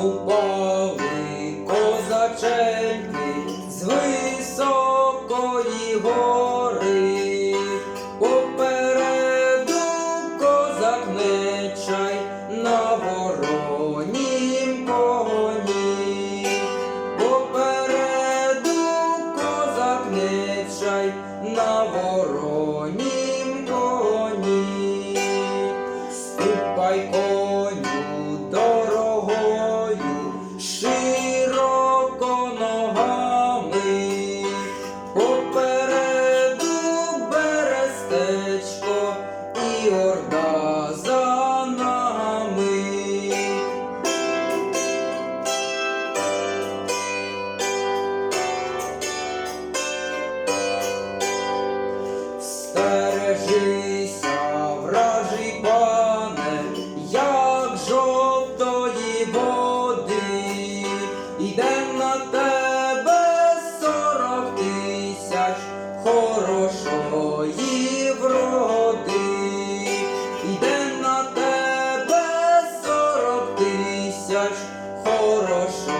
зубові козаченьки з високої гори, попереду козак нечай на воронім коні, попереду козак нечай на вороні. І орда за нами. Стережися, вражий пане, як жовтої води, йде на тебе сорок тисяч хорошої йде на